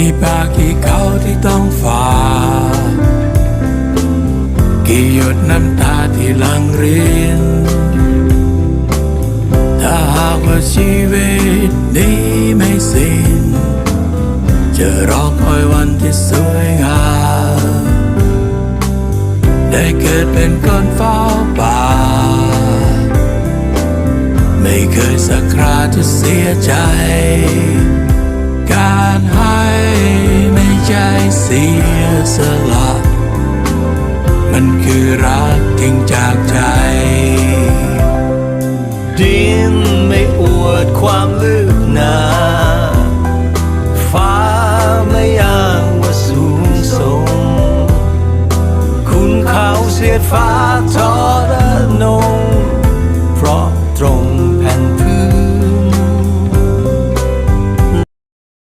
กี่ปากกี่เขาที่ต้องฝ่า กี่หยดน้ำตาที่ลังรินถ้าหากว่าชีวิตนี้ไม่สิ้น จะรอคอยวันที่สวยงาม ได้เกิดเป็นคนเฝ้าป่า ไม่เคยสักคราจะเสียใจ สียสละ มันคือรักจริงจากใจ ดินไม่อวดความลึกหนาฟ้าไม่อ้างว่าสูงส่ง คุณเขาเสียฟ้าทอด